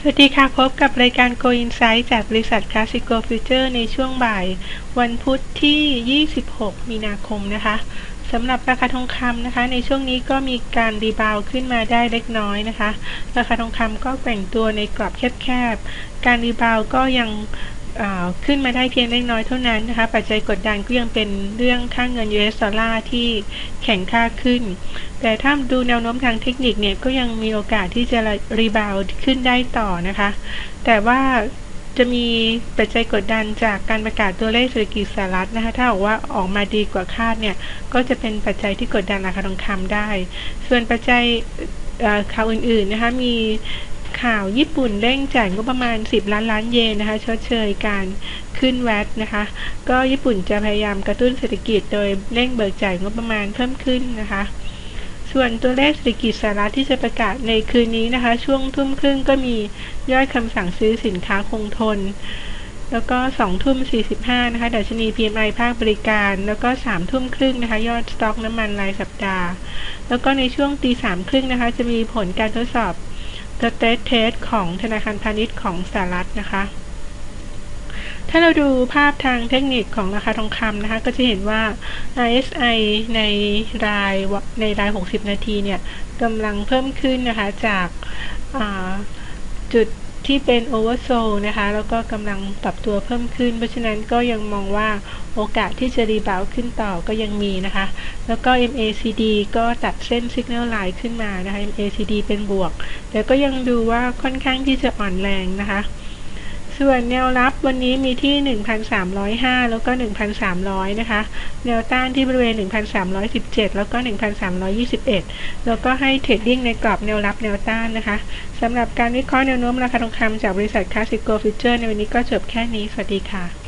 สวัสดีค่ะ พบกับรายการ Go Insight จากบริษัท Classico Future ในช่วงบ่าย วันพุธที่ 26 มีนาคมนะคะสำหรับราคาทองคำนะคะ ในช่วงนี้ก็มีการรีบาวขึ้นมาได้เล็กน้อยนะคะ ราคาทองคำก็แกว่งตัวในกรอบแคบๆ การรีบาวก็ยัง ขึ้นมาได้เพียงเล็กน้อยเท่านั้นนะคะ ปัจจัยกดดันก็ยังเป็นเรื่องค่างเงิน US ดอลลาร์ที่แข็งค่าขึ้น แต่ถ้าดูแนวโน้มทางเทคนิคเนี่ยก็ยังมีโอกาสที่จะรีบาวขึ้นได้ต่อนะคะ แต่ว่าจะมีปัจจัยกดดันจากการประกาศตัวเลขเศรษฐกิจสหรัฐนะคะ ถ้าบอกว่าออกมาดีกว่าคาดเนี่ย ก็จะเป็นปัจจัยที่กดดันราคาทองคำได้ ส่วนปัจจัยข่าวอื่นๆนะคะ มี ข่าวญี่ปุ่นเร่งจ่ายงบประมาณ 10 ล้านล้านเยนนะคะชดเชยการขึ้นแวตนะคะ ก็ญี่ปุ่นจะพยายามกระตุ้นเศรษฐกิจโดยเร่งเบิกจ่ายงบประมาณเพิ่มขึ้นนะคะ ส่วนตัวเลขเศรษฐกิจสหรัฐที่จะประกาศในคืนนี้นะคะ ช่วงทุ่มครึ่งก็มียอดคำสั่งซื้อสินค้าคงทน แล้วก็2ทุ่ม45นะคะดัชนี PMI ภาคบริการ แล้วก็3ทุ่มครึ่งนะคะ ยอดสต็อกน้ำมันรายสัปดาห์ แล้วก็ในช่วงตีสามครึ่งนะคะ จะมีผลการทดสอบ สเตทเทสของธนาคารพาณิชย์ของสหรัฐนะคะ ถ้าเราดูภาพทางเทคนิคของราคาทองคำนะคะ ก็จะเห็นว่า RSI ในรายในราย 60 นาทีเนี่ยกำลังเพิ่มขึ้นนะคะ จากจุด ที่เป็นโอเวอร์โซนะคะ แล้วก็กำลังปรับตัวเพิ่มขึ้น เพราะฉะนั้นก็ยังมองว่าโอกาสที่จะรีบาวขึ้นต่อก็ยังมีนะคะ แล้วก็ MACD ก็ตัดเส้น Signal Line ขึ้นมานะคะ MACD เป็นบวก แต่ก็ยังดูว่าค่อนข้างที่จะอ่อนแรงนะคะ ส่วนแนวรับวันนี้มีที่ 1,305 แล้วก็ 1,300 นะคะ แนวต้านที่บริเวณ 1,317 แล้วก็ 1,321 แล้วก็ให้เทรดดิ้งในกรอบแนวรับแนวต้านนะคะสำหรับการวิเคราะห์แนวโน้มราคาทองคำจากบริษัทคาสิโกฟิเจอร์ในวันนี้ก็จบแค่นี้ สวัสดีค่ะ